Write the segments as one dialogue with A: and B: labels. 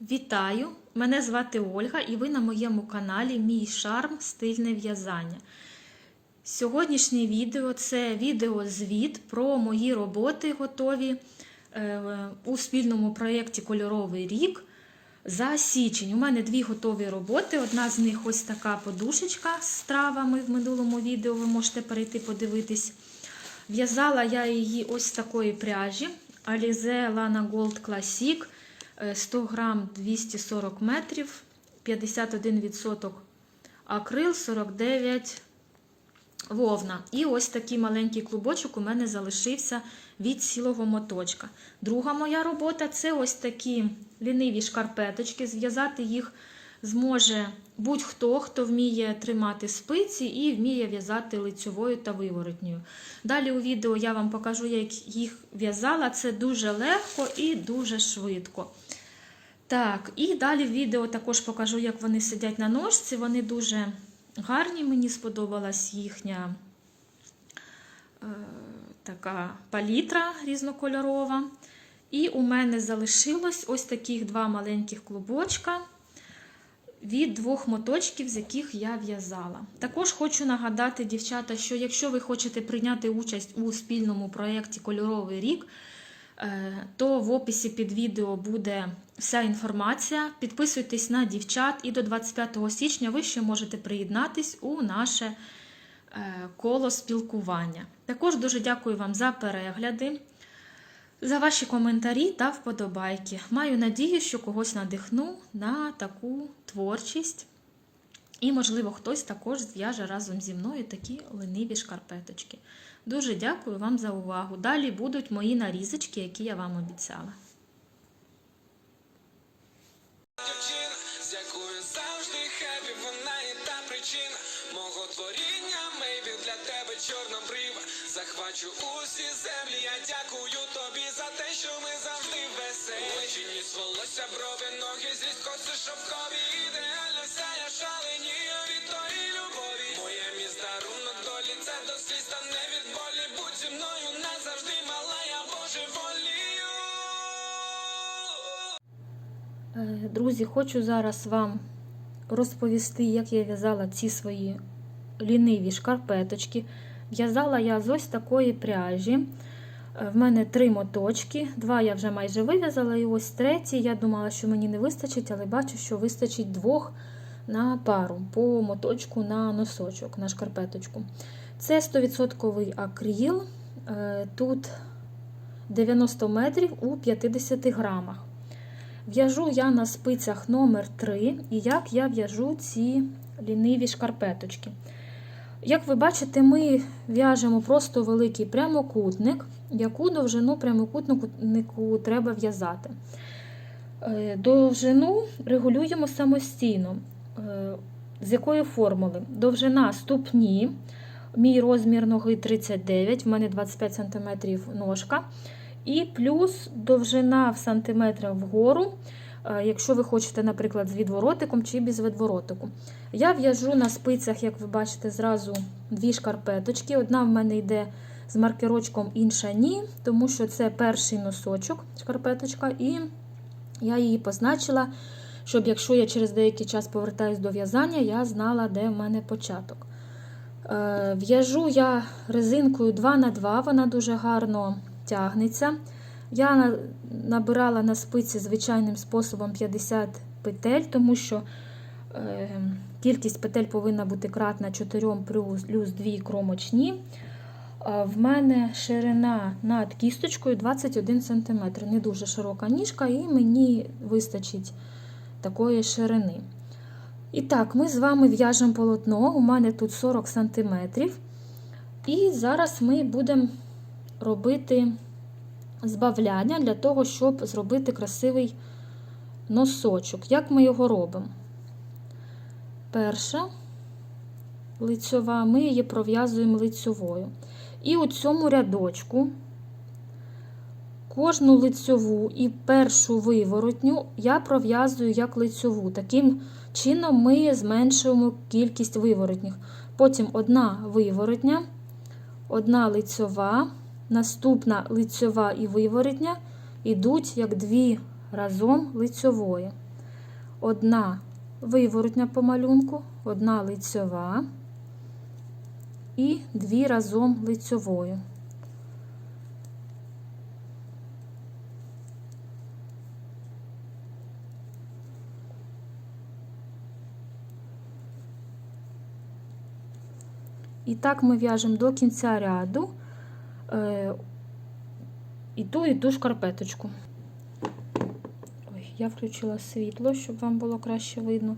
A: Вітаю! Мене звати Ольга і ви на моєму каналі Мій шарм стильне в'язання. Сьогоднішнє відео це відеозвіт про мої роботи готові е, у спільному проєкті Кольоровий рік за січень. У мене дві готові роботи. Одна з них ось така подушечка з травами в минулому відео. Ви можете перейти подивитись. В'язала я її ось з такої пряжі Alize Lana Gold Classic. 100 грам 240 метрів, 51% акрил, 49 вовна. І ось такий маленький клубочок у мене залишився від цілого моточка. Друга моя робота це ось такі ліниві шкарпеточки. Зв'язати їх зможе будь-хто, хто вміє тримати спиці і вміє в'язати лицьовою та виворотньою. Далі у відео я вам покажу, як їх в'язала. Це дуже легко і дуже швидко. Так, і далі в відео також покажу, як вони сидять на ножці. Вони дуже гарні, мені сподобалась їхня е, така палітра різнокольорова. І у мене залишилось ось таких два маленьких клубочка від двох моточків, з яких я в'язала. Також хочу нагадати, дівчата, що якщо ви хочете прийняти участь у спільному проєкті Кольоровий рік, то в описі під відео буде вся інформація. Підписуйтесь на дівчат, і до 25 січня ви ще можете приєднатись у наше коло спілкування. Також дуже дякую вам за перегляди, за ваші коментарі та вподобайки. Маю надію, що когось надихну на таку творчість. І, можливо, хтось також зв'яже разом зі мною такі лениві шкарпеточки. Дуже дякую вам за увагу. Далі будуть мої нарізочки, які я вам обіцяла.
B: Захвачу усі землі, я дякую тобі за те, що ми завжди веселі. Очі ніс, волосся, брови, ноги зі коси шовкові. Ідеально вся я не від мала, я божеволію.
A: Е, Друзі, хочу зараз вам розповісти, як я в'язала ці свої ліниві шкарпеточки. В'язала я з ось такої пряжі. Е, В мене три моточки, два я вже майже вив'язала, і ось третій. Я думала, що мені не вистачить, але бачу, що вистачить двох на пару по моточку на носочок, на шкарпеточку. Це 100% акріл. Е, Тут 90 метрів у 50 грамах. В'яжу я на спицях номер 3 і як я в'яжу ці ліниві шкарпеточки. Як ви бачите, ми в'яжемо просто великий прямокутник, яку довжину прямокутнику треба в'язати. Е, Довжину регулюємо самостійно. Е, З якої формули? Довжина ступні, мій розмір ноги 39, в мене 25 см ножка. І плюс довжина в сантиметрах вгору, е, якщо ви хочете, наприклад, з відворотиком чи без відворотику. Я в'яжу на спицях, як ви бачите, зразу дві шкарпеточки. Одна в мене йде з маркерочком, інша ні, тому що це перший носочок шкарпеточка, і я її позначила, щоб якщо я через деякий час повертаюсь до в'язання, я знала, де в мене початок. Е, В'яжу я резинкою 2х2, вона дуже гарно тягнеться. Я набирала на спиці звичайним способом 50 петель, тому що е, кількість петель повинна бути кратна 4 плюс, плюс 2 кромочні. В мене ширина над кісточкою 21 см. Не дуже широка ніжка, і мені вистачить такої ширини. І так, ми з вами в'яжемо полотно. У мене тут 40 см. І зараз ми будемо робити збавляння для того, щоб зробити красивий носочок. Як ми його робимо? Перша лицьова, ми її пров'язуємо лицьовою. І у цьому рядочку кожну лицьову і першу виворотню я пров'язую як лицьову. Таким чином ми зменшуємо кількість виворотніх. Потім одна виворотня, одна лицьова, наступна лицьова і виворотня йдуть як дві разом лицьової. одна виворотня по малюнку, одна лицьова і дві разом лицьовою. І так ми в'яжемо до кінця ряду е, і ту, і ту шкарпеточку. Ой, я включила світло, щоб вам було краще видно.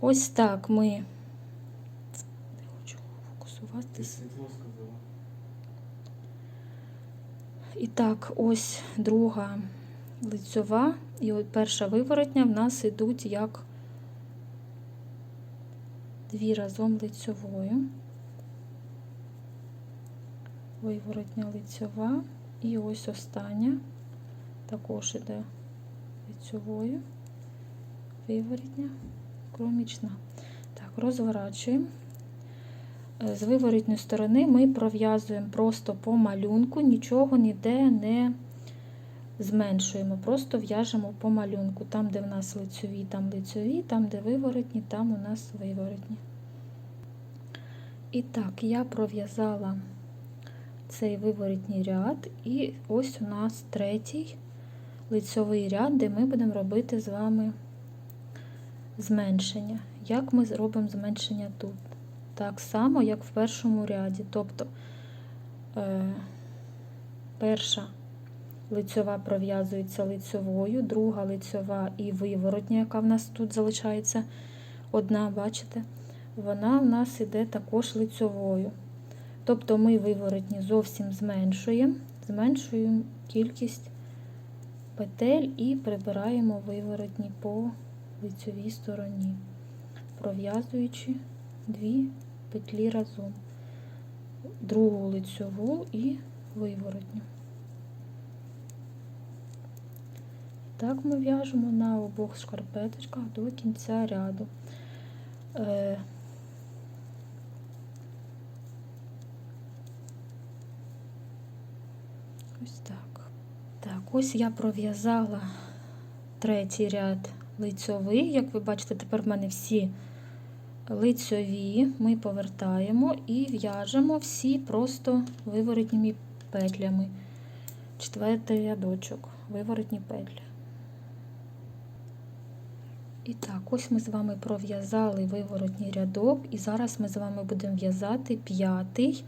A: Ось так ми. Не хочу фокусуватись. І так, ось друга лицьова, і от перша виворотня в нас ідуть як дві разом лицьовою. Виворотня лицьова. І ось остання також іде лицьовою, виворотня, кромічна. Так, розворачуємо. Е, З виворотньої сторони ми пров'язуємо просто по малюнку, нічого ніде не зменшуємо, просто в'яжемо по малюнку. Там, де в нас лицьові, там лицьові, там, де виворотні, там у нас виворотні. І так, я пров'язала цей виворотній ряд, і ось у нас третій лицьовий ряд, де ми будемо робити з вами зменшення. Як ми зробимо зменшення тут? Так само, як в першому ряді. Тобто е, перша лицьова пров'язується лицьовою, друга лицьова і виворотня, яка в нас тут залишається одна, бачите? Вона в нас іде також лицьовою. Тобто ми виворотні зовсім зменшуємо, зменшуємо кількість петель і прибираємо виворотні по лицьовій стороні, пров'язуючи дві петлі разом, другу лицьову і виворотню. Так ми в'яжемо на обох шкарпеточках до кінця ряду. Е, Ось так. Так, ось я пров'язала третій ряд лицьовий. Як ви бачите, тепер в мене всі лицьові. Ми повертаємо і в'яжемо всі просто виворотніми петлями. Четвертий рядочок, виворотні петлі. І так, ось ми з вами пров'язали виворотній рядок, і зараз ми з вами будемо в'язати п'ятий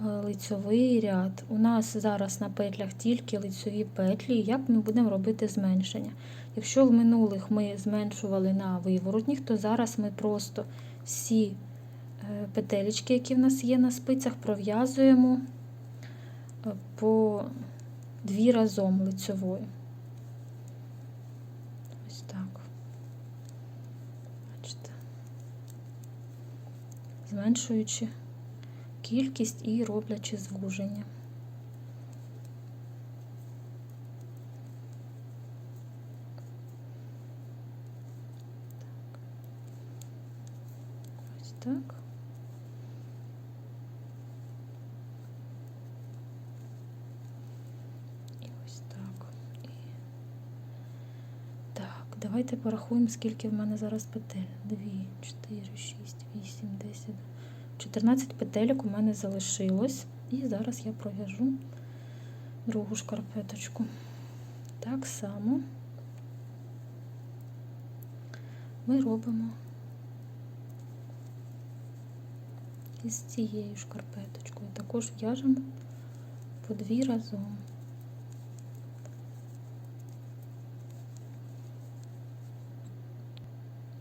A: лицьовий ряд. У нас зараз на петлях тільки лицьові петлі, як ми будемо робити зменшення. Якщо в минулих ми зменшували на виворотніх, то зараз ми просто всі е, петелечки, які в нас є на спицях, пров'язуємо е, по дві разом лицьовою. Ось так. Бачите. Зменшуючи кількість і роблячи звуження. Ось так. І ось так. І... Так, давайте порахуємо, скільки в мене зараз петель. 2, 4, 6, 8, 10. 14 петельок у мене залишилось. І зараз я пров'яжу другу шкарпеточку. Так само ми робимо із цією шкарпеточкою. Також в'яжемо по дві разом.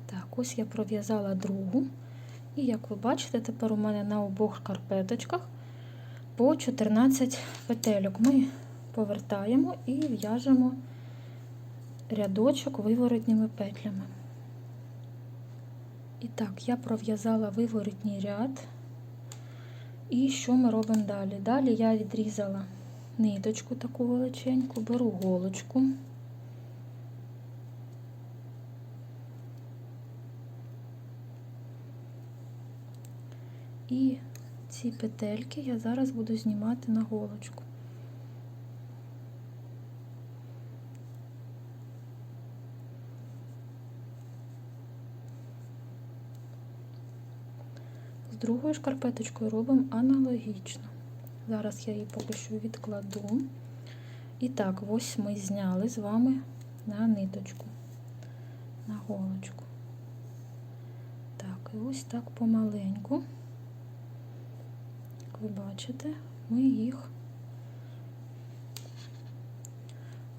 A: Так, ось я пров'язала другу. І як ви бачите, тепер у мене на обох шкарпеточках по 14 петельок. Ми повертаємо і в'яжемо рядочок виворотніми петлями. І так, я пров'язала виворотній ряд. І що ми робимо далі? Далі я відрізала ниточку таку величеньку, беру голочку. І ці петельки я зараз буду знімати на голочку. З другою шкарпеточкою робимо аналогічно. Зараз я її поки що відкладу. І так, ось ми зняли з вами на ниточку, на голочку. Так, і ось так помаленьку ви бачите, ми їх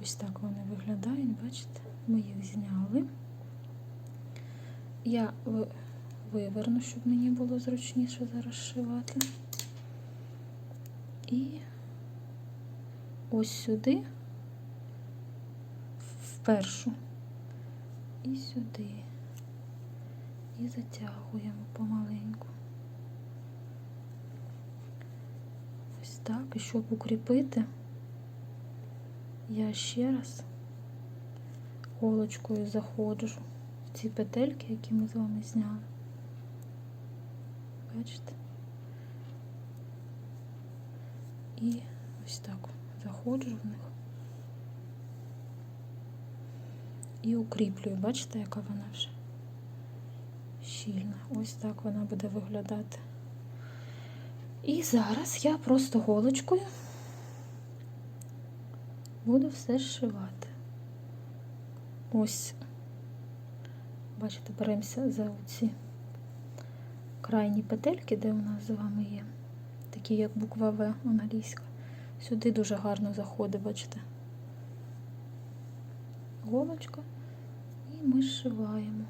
A: ось так вони виглядають, бачите? Ми їх зняли. Я виверну, щоб мені було зручніше зараз шивати. І ось сюди, в першу, і сюди. І затягуємо помаленьку. Ось так. І щоб укріпити, я ще раз голочкою заходжу в ці петельки, які ми з вами зняли. Бачите? І ось так заходжу в них. І укріплюю. Бачите, яка вона вже щільна. Ось так вона буде виглядати. І зараз я просто голочкою буду все зшивати. Ось, бачите, беремося за ці крайні петельки, де у нас з вами є. Такі, як буква В англійська. Сюди дуже гарно заходить, бачите? Голочка. І ми зшиваємо.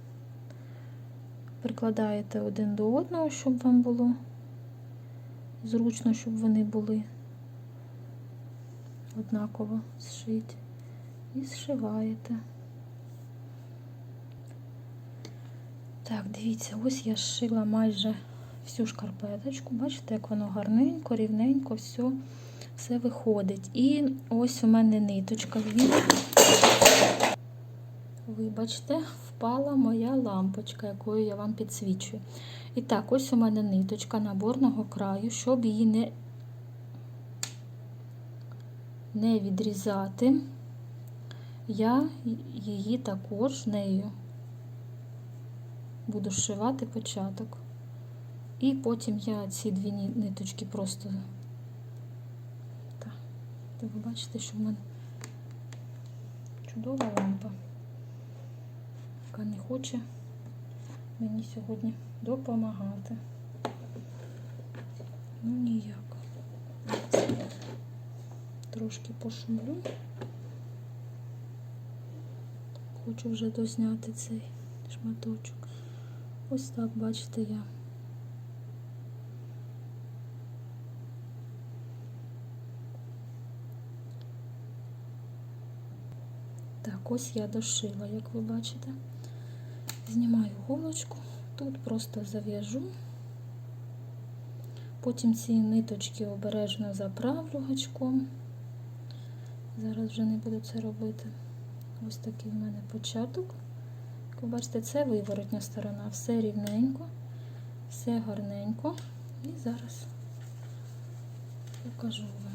A: Прикладаєте один до одного, щоб вам було зручно, щоб вони були однаково зшиті. І зшиваєте. Так, дивіться, ось я зшила майже всю шкарпеточку. Бачите, як воно гарненько, рівненько, все, все виходить. І ось у мене ниточка. Від... Вибачте, впала моя лампочка, якою я вам підсвічую. І так, ось у мене ниточка наборного краю, щоб її не, не відрізати, я її також нею буду зшивати початок. І потім я ці дві ниточки просто. Так, ви бачите, що в мене чудова лампа, яка не хоче мені сьогодні допомагати. Ну ніяк. Трошки пошумлю. Хочу вже дозняти цей шматочок. Ось так, бачите, я. Так, ось я дошила, як ви бачите. Знімаю голочку, тут просто зав'яжу. Потім ці ниточки обережно заправлю гачком. Зараз вже не буду це робити. Ось такий в мене початок. Як ви бачите, це виворотня сторона. Все рівненько, все гарненько. І зараз покажу вам.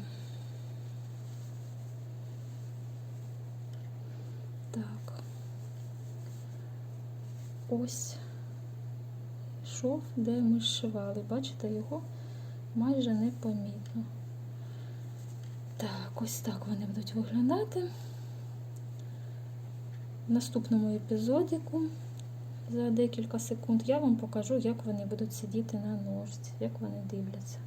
A: Так. Ось шов, де ми зшивали. Бачите, його майже непомітно. Так, ось так вони будуть виглядати. В наступному епізодіку за декілька секунд я вам покажу, як вони будуть сидіти на ножці, як вони дивляться.